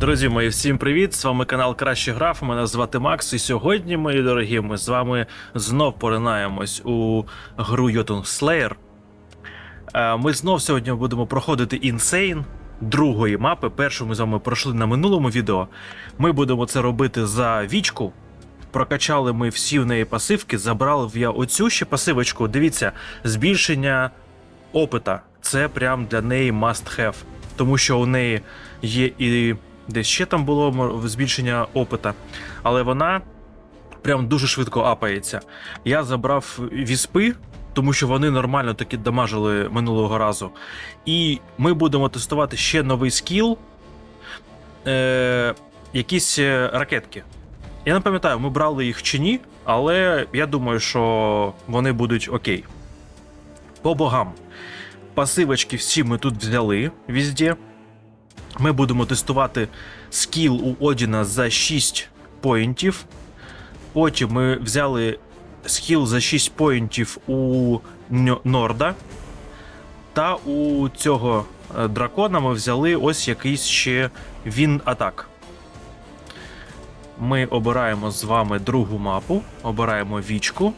Друзі мої, всім привіт! З вами канал Краще Граф. Мене звати Макс. І сьогодні, мої дорогі, ми з вами знов поринаємось у гру Slayer. Е, Ми знов сьогодні будемо проходити Insane другої мапи. Першу ми з вами пройшли на минулому відео. Ми будемо це робити за вічку. Прокачали ми всі в неї пасивки, забрав я оцю ще пасивочку. Дивіться, збільшення опита. Це прям для неї must have. Тому що у неї є і десь ще там було збільшення опита, але вона прям дуже швидко апається. Я забрав віспи, тому що вони нормально таки дамажили минулого разу. І ми будемо тестувати ще новий скіл. Е, якісь е, ракетки. Я не пам'ятаю, ми брали їх чи ні, але я думаю, що вони будуть окей. По богам. Пасивочки всі ми тут взяли везде. Ми будемо тестувати скіл у Одіна за 6 поінтів. Потім ми взяли скіл за 6 поінтів у Норда. Та у цього е, дракона ми взяли ось якийсь ще він атак. Ми обираємо з вами другу мапу, обираємо вічку.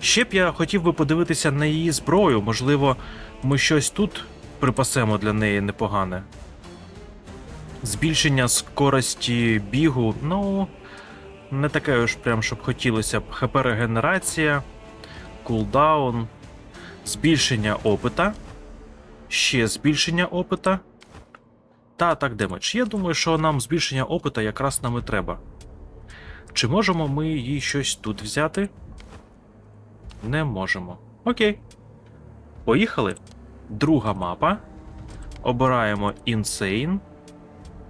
Ще б я хотів би подивитися на її зброю. Можливо, ми щось тут припасемо для неї непогане. Збільшення скорості бігу, ну, не таке уж прям, щоб хотілося б. ХП регенерація, кулдаун, збільшення опита, ще збільшення опита. Та атак демедж. Я думаю, що нам збільшення опита якраз нам і треба. Чи можемо ми їй щось тут взяти? Не можемо. Окей. Поїхали. Друга мапа. Обираємо Insane.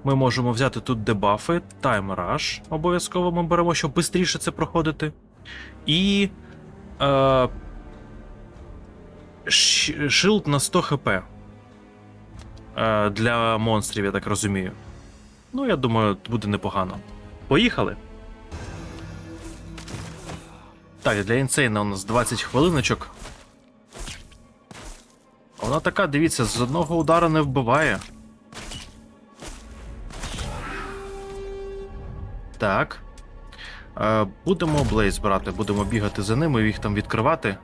Ми можемо взяти тут дебафи, Time Rush. Обов'язково ми беремо, щоб швидше це проходити. І. Е, шилд на 100 хп. Е, для монстрів, я так розумію. Ну, я думаю, буде непогано. Поїхали. Так, для інсейна у нас 20 хвилиночок. Вона така, дивіться, з одного удара не вбиває. Так. Е, будемо Блейз брати, будемо бігати за ними, їх там відкривати.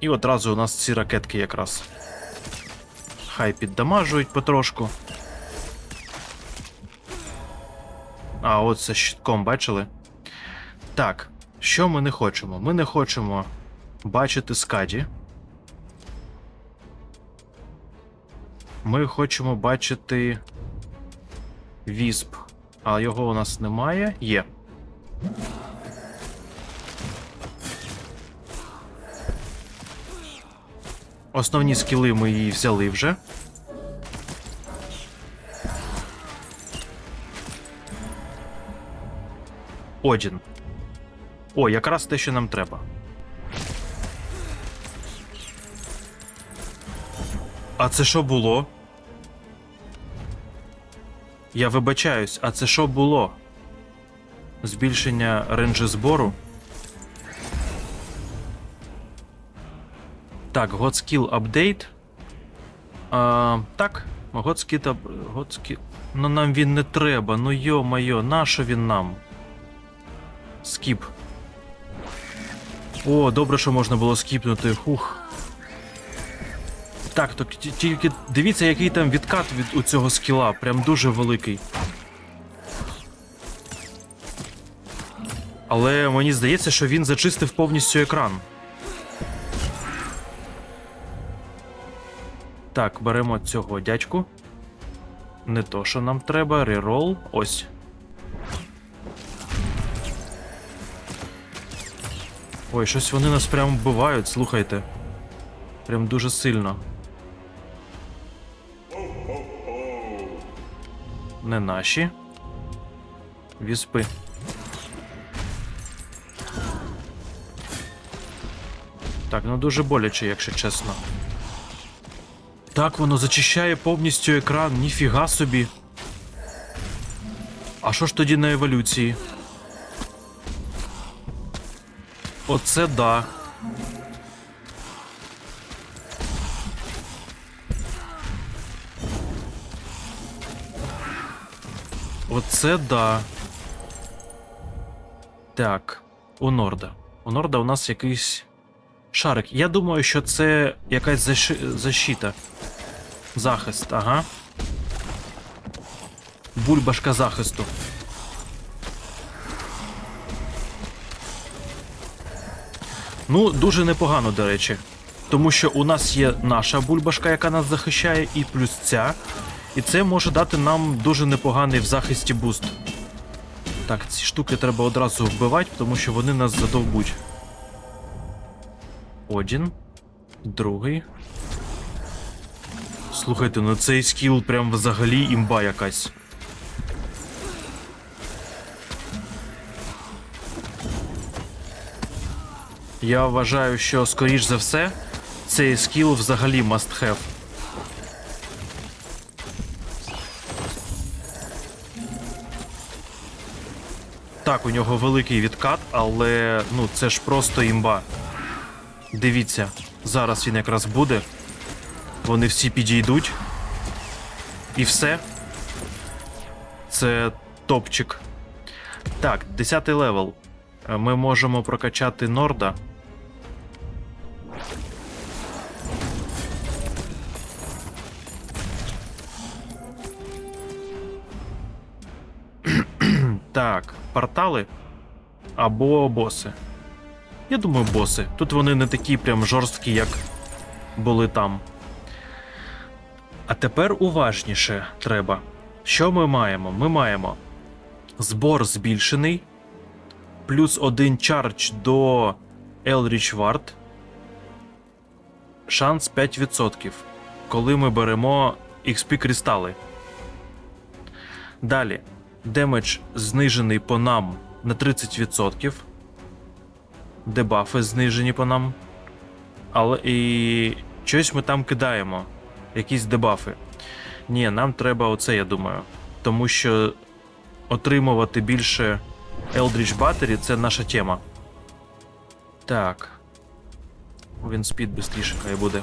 І одразу у нас ці ракетки якраз. Хай піддамажують потрошку. А, от це щитком, бачили? Так, що ми не хочемо? Ми не хочемо бачити скаді. Ми хочемо бачити вісп, а його у нас немає. Є. Основні скіли ми її взяли вже. Одін. О, якраз те, що нам треба. А це що було? Я вибачаюсь, а це що було? Збільшення ренджі збору. Так, Godskill Update. А, так, Godskill. Godskill... Ну нам він не треба, ну йо-майо, нащо він нам? Скіп. О, добре, що можна було скіпнути. Хух. Так, то тільки дивіться, який там відкат від у цього скіла. Прям дуже великий. Але мені здається, що він зачистив повністю екран. Так, беремо цього дядьку. Не то, що нам треба. Рерол. Ось. Ой, щось вони нас прям вбивають, слухайте. Прям дуже сильно. Не наші. Віспи. Так, ну дуже боляче, якщо чесно. Так, воно зачищає повністю екран, ніфіга собі. А що ж тоді на еволюції? Оце да. Оце да. Так, у Норда. У Норда у нас якийсь шарик. Я думаю, що це якась защи... защита. Захист, ага. Бульбашка захисту. Ну, дуже непогано, до речі. Тому що у нас є наша бульбашка, яка нас захищає, і плюс ця. І це може дати нам дуже непоганий в захисті буст. Так, ці штуки треба одразу вбивати, тому що вони нас задовбуть. Один. Другий. Слухайте, ну цей скіл прям взагалі імба якась. Я вважаю, що скоріш за все, цей скіл взагалі must have. Так, у нього великий відкат, але ну це ж просто імба. Дивіться, зараз він якраз буде. Вони всі підійдуть. І все. Це топчик. Так, 10 левел. Ми можемо прокачати Норда. Так, портали або боси. Я думаю, боси. Тут вони не такі прям жорсткі, як були там. А тепер уважніше треба. Що ми маємо? Ми маємо збор збільшений, плюс один чардж до Eldritch Ward, шанс 5%, коли ми беремо XP кристали. Далі, демедж знижений по нам на 30%. Дебафи знижені по нам. Але і щось ми там кидаємо. Якісь дебафи. Ні, нам треба оце, я думаю. Тому що отримувати більше Eldritch Battery це наша тема. Так. Він спід швидше хай буде.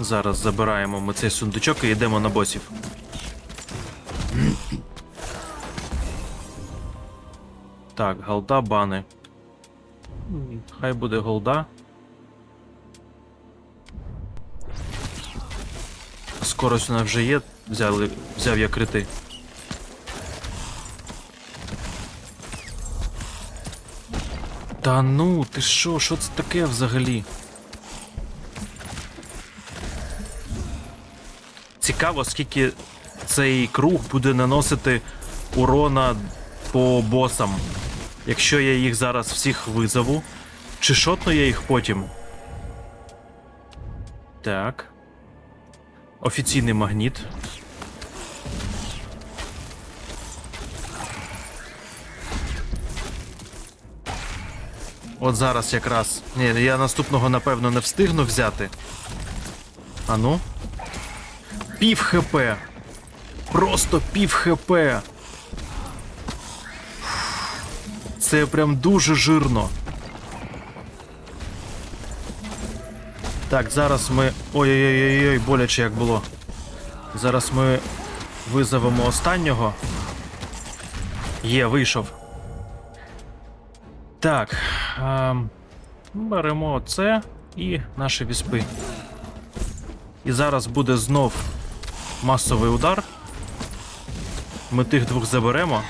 Зараз забираємо ми цей сундучок і йдемо на босів. Так, голда, бани. Хай буде голда. Скорость нас вже є, взяли, взяв я крити. Та ну, ти що, що це таке взагалі? Цікаво, скільки цей круг буде наносити урона по босам. Якщо я їх зараз всіх визову, чи шотну я їх потім? Так. Офіційний магніт. От зараз якраз. Ні, я наступного напевно не встигну взяти. А ну. Пів хп. Просто пів хп. Це прям дуже жирно. Так, зараз ми. Ой-ой-ой, боляче як було. Зараз ми визовемо останнього. Є, вийшов. Так. Ем, беремо це і наші віспи. І зараз буде знов масовий удар. Ми тих двох заберемо.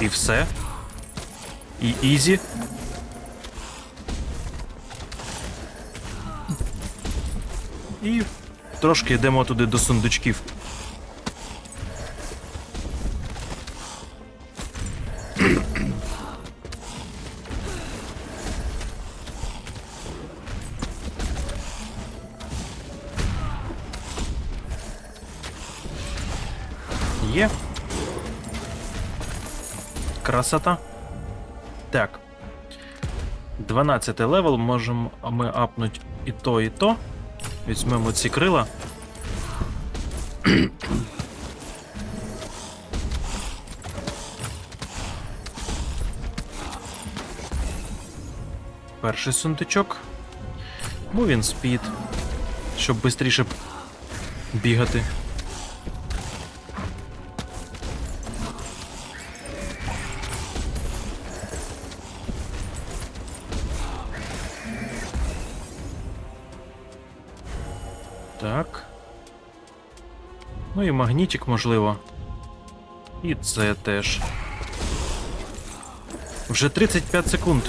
І все. І ізі. І трошки йдемо туди до сундучків. Красота. Так. 12 левел можемо ми апнути і то, і то. Візьмемо ці крила. Перший сундучок. Moving Speed. щоб швидше бігати. І магнітик, можливо. І це теж. Вже 35 секунд.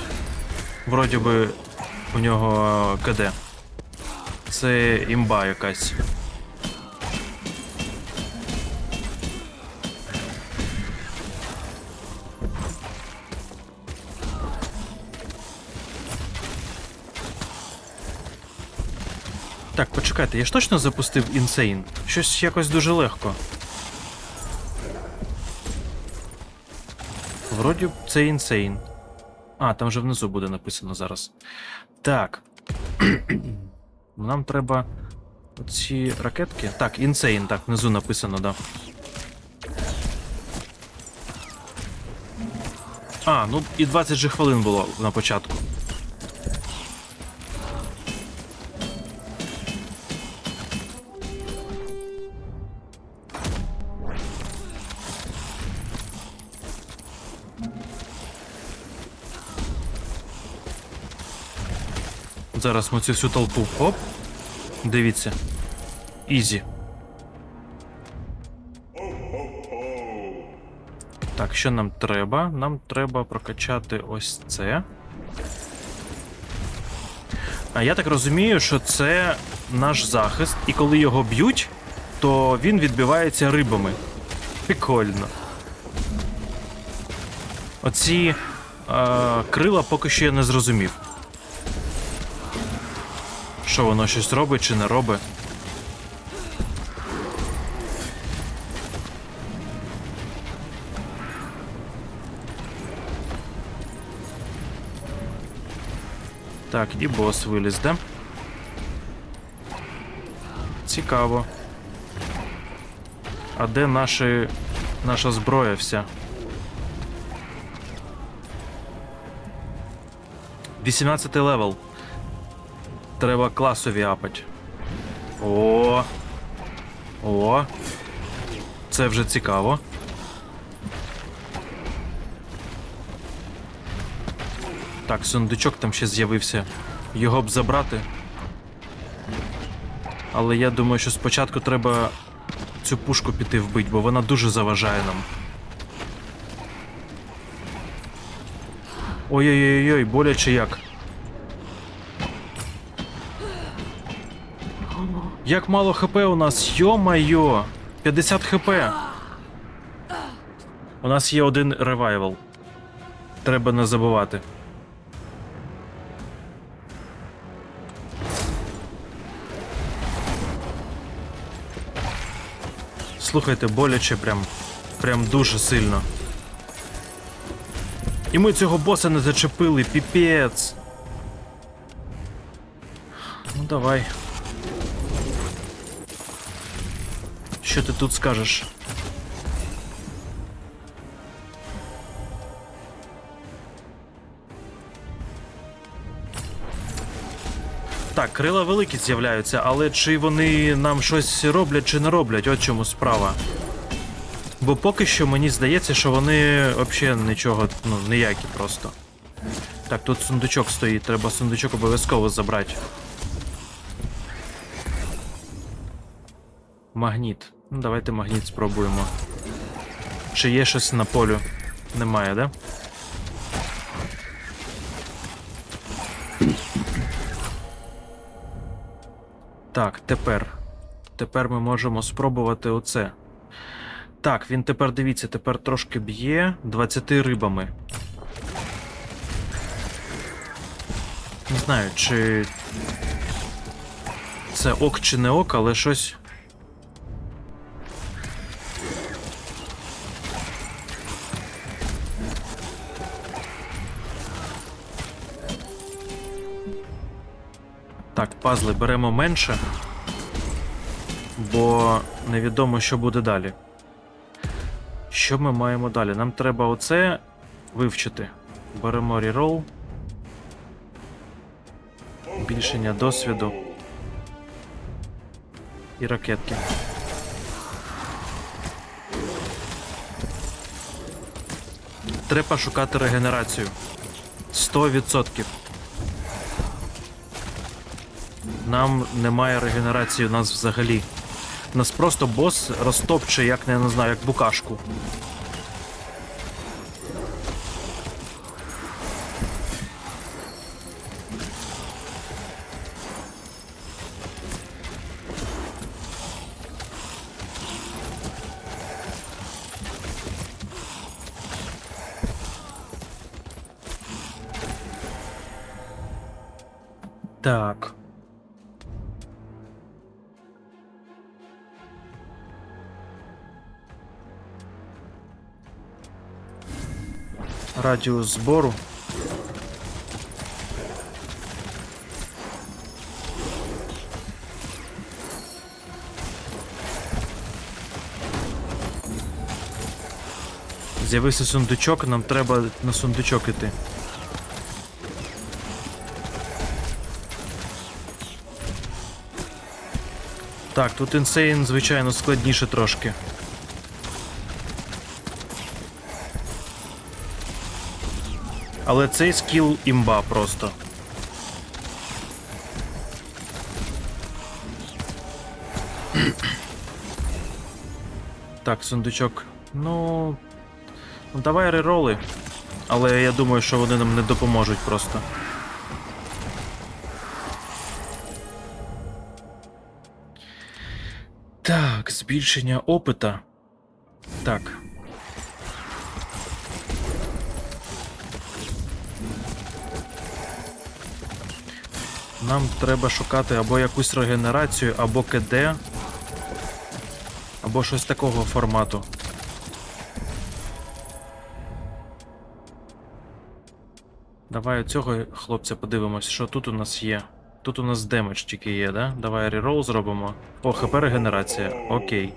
Вроді би у нього КД. Це імба якась. Так, почекайте, я ж точно запустив інсейн? Щось якось дуже легко. Вроді це інсейн. А, там же внизу буде написано зараз. Так. Нам треба ці ракетки. Так, інсейн, так, внизу написано, да. А, ну і 20 же хвилин було на початку. Зараз ми цю всю толпу. Оп. Дивіться. Ізі. Так, що нам треба? Нам треба прокачати ось це. А я так розумію, що це наш захист, і коли його б'ють, то він відбивається рибами. Прикольно. Оці е, крила поки що я не зрозумів. Що воно щось робить чи не робить? Так, і бос виліз, да? Цікаво. А де наші... наша зброя вся? 18 левел. Треба класові апать. О. О. Це вже цікаво. Так, сундучок там ще з'явився. Його б забрати. Але я думаю, що спочатку треба цю пушку піти вбити, бо вона дуже заважає нам. Ой-ой-ой, боляче як. Як мало хп у нас, йо-майо! 50 хп. У нас є один ревайвал. Треба не забувати. Слухайте, боляче прям. Прям дуже сильно. І ми цього боса не зачепили, піпець. Ну давай. Що ти тут скажеш? Так, крила великі з'являються, але чи вони нам щось роблять чи не роблять, от чому справа. Бо поки що мені здається, що вони взагалі нічого, ну, ніякі просто. Так, тут сундучок стоїть, треба сундучок обов'язково забрати. Магніт. Ну, давайте магніт спробуємо. Чи є щось на полю? Немає, да? Так, тепер. Тепер ми можемо спробувати оце. Так, він тепер дивіться, тепер трошки б'є 20 рибами. Не знаю, чи це ок чи не ок, але щось. Так, пазли беремо менше, бо невідомо, що буде далі. Що ми маємо далі? Нам треба оце вивчити. Беремо рерол. Збільшення досвіду. І ракетки. Треба шукати регенерацію. 100%. Нам немає регенерації у нас взагалі. Нас просто бос розтопче, як не, знаю, як букашку. Так. Радіус збору. З'явився сундучок, нам треба на сундучок іти. Так, тут інсейн, звичайно, складніше трошки. Але цей скіл імба просто. Так, сундучок. Ну. Давай рероли. Але я думаю, що вони нам не допоможуть просто. Так, збільшення опита. Так. Нам треба шукати або якусь регенерацію, або КД, або щось такого формату. Давай цього хлопця подивимось, що тут у нас є. Тут у нас демедж тільки є, да? Давай рерол зробимо. О, ХП регенерація. Окей.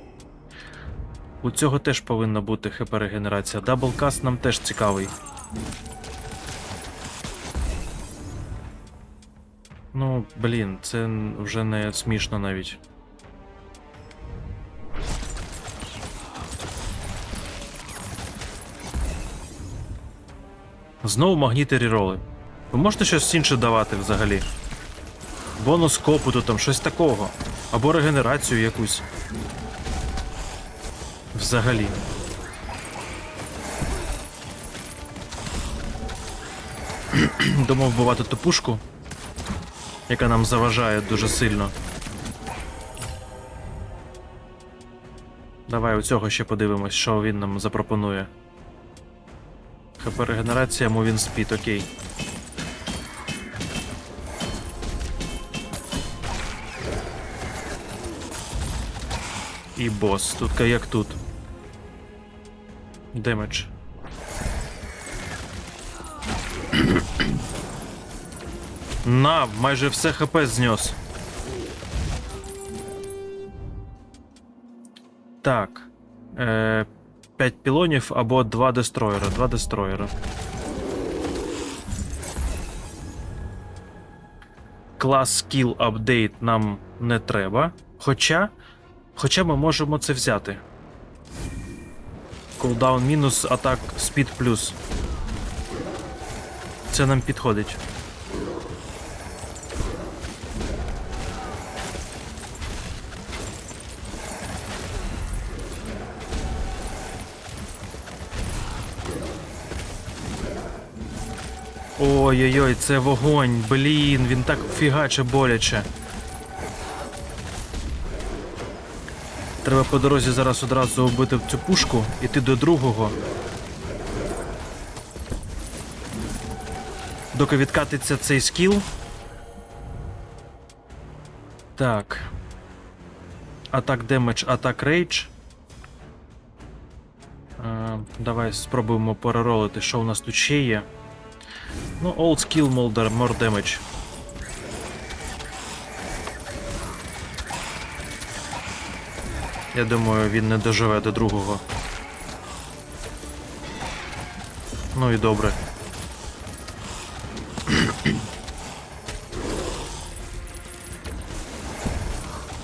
У цього теж повинна бути ХП регенерація. Даблкаст нам теж цікавий. Ну, блін, це вже не смішно навіть. Знову магніти ріроли. Ви можете щось інше давати взагалі? Бонус копуту там, щось такого. Або регенерацію якусь. Взагалі. Думав вбивати ту пушку, яка нам заважає дуже сильно. Давай у цього ще подивимось, що він нам запропонує. ХП регенерація, Moving Speed, окей. І бос. Тут як тут. Демедж. На, майже все ХП знес. Так. Е, 5 пілонів або 2 дестроєра. 2 дестроєра. Клас Skill Update нам не треба. Хоча. Хоча ми можемо це взяти. Кулдаун мінус, атак спід плюс. Це нам підходить. Ой-ой-ой, це вогонь, блін, він так фігаче боляче. Треба по дорозі зараз одразу вбити цю пушку, іти до другого. Доки відкатиться цей скіл. Так. Атак демедж, атак рейдж. Е, Давай спробуємо переролити, що у нас тут ще є. Ну, old skill, more, damage. Я думаю, він не доживе до другого. Ну і добре.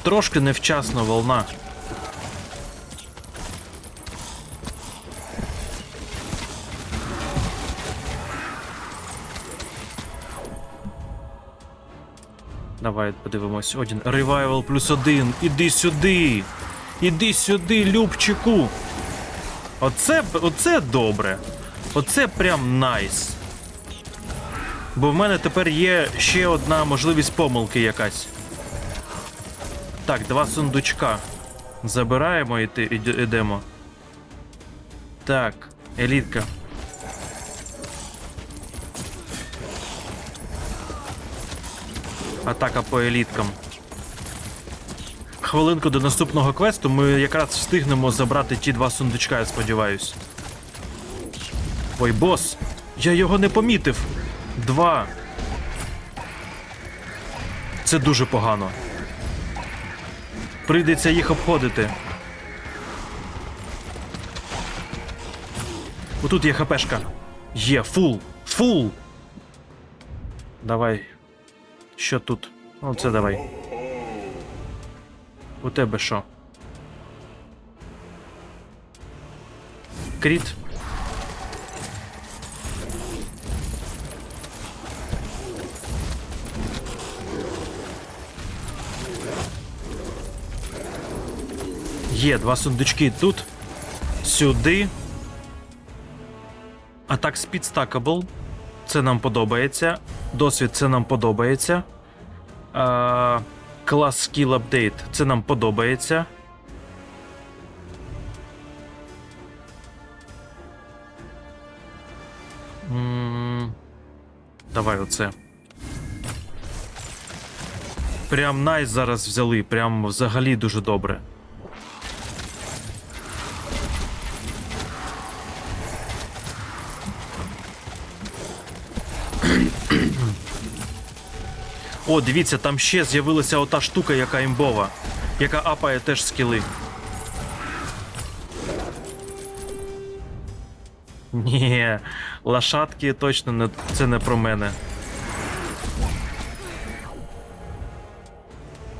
Трошки невчасно волна. Давай подивимось. Один. Ревайвал плюс один. Іди сюди. Іди сюди, Любчику. Оце, оце добре. Оце прям найс. Бо в мене тепер є ще одна можливість помилки якась. Так, два сундучка. Забираємо і ідемо. Так, елітка. Атака по еліткам. Хвилинку до наступного квесту ми якраз встигнемо забрати ті два сундучка, я сподіваюсь. Ой, бос! Я його не помітив. Два. Це дуже погано. Прийдеться їх обходити. Отут є хпшка. Є, фул. Фул. Давай. Що тут? Оце давай. У тебе що? Кріт. Є два сундучки тут. Сюди. Атак Speed Stackable. Це нам подобається. Досвід це нам подобається. А, клас Skill Update. Це нам подобається. Давай оце. Прям найс зараз взяли. Прям взагалі дуже добре. О, дивіться, там ще з'явилася ота штука, яка імбова, яка апає теж скіли. Ні, лошадки точно не це не про мене.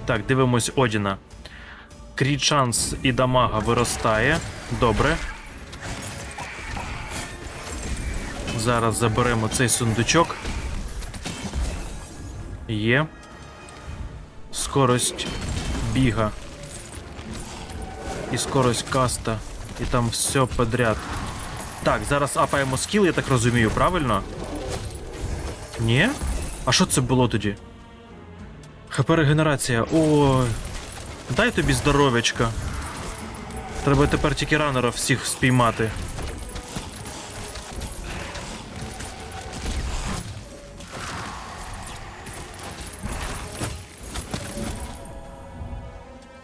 Так, дивимось Одіна. Кріт шанс і дамага виростає. Добре. Зараз заберемо цей сундучок. Є. Скорость біга. І скорость каста. І там все подряд. Так, зараз апаємо скіл, я так розумію, правильно? Ні? А що це було тоді? ХП регенерація. Ой. Дай тобі здоров'ячка. Треба тепер тільки ранера всіх спіймати.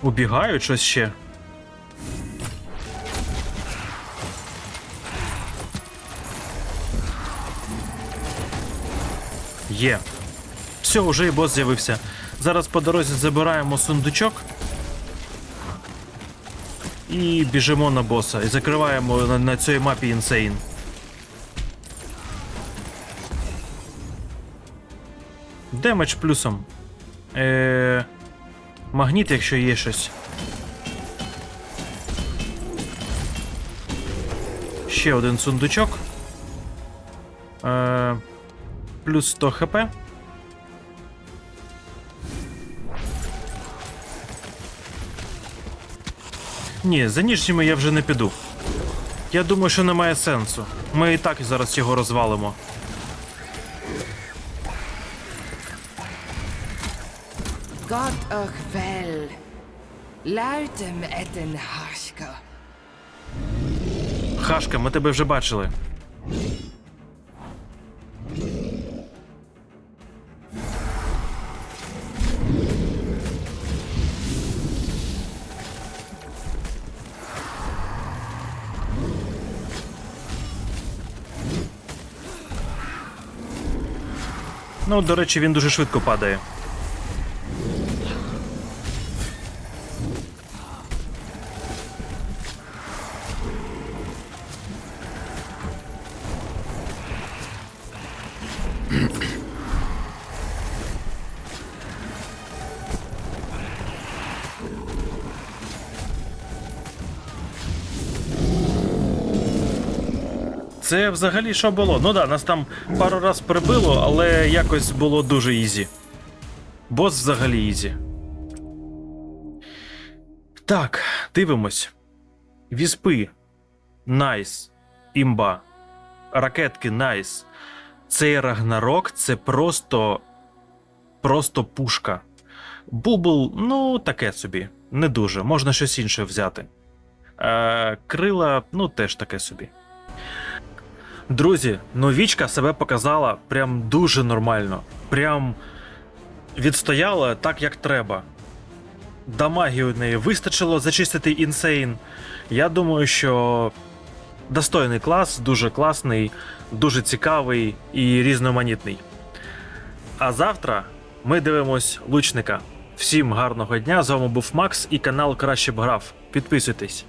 Убігають щось ще. Є. Все, уже і бос з'явився. Зараз по дорозі забираємо сундучок. І біжимо на боса. І закриваємо на, на цій мапі інсейн. Демедж плюсом. Е... Магніт, якщо є щось. Ще один сундучок. Е... Плюс 100 хп. Ні, за ніжніми я вже не піду. Я думаю, що немає сенсу. Ми і так зараз його розвалимо. Gott Luitem et en harska. Хашка, ми тебе вже бачили. Ну, до речі, він дуже швидко падає. Це взагалі що було? Ну да, нас там пару раз прибило, але якось було дуже ізі. Бос взагалі ізі. Так, дивимось. Віспи. Найс. Імба. Ракетки найс. Цей Рагнарок це просто. Просто пушка. Бубл, ну, таке собі. Не дуже. Можна щось інше взяти. Е, крила, ну, теж таке собі. Друзі, новічка себе показала прям дуже нормально. Прям відстояла так, як треба. Дамаги у неї вистачило зачистити інсейн. Я думаю, що достойний клас, дуже класний, дуже цікавий і різноманітний. А завтра ми дивимось лучника. Всім гарного дня! З вами був Макс і канал Краще б грав. Підписуйтесь.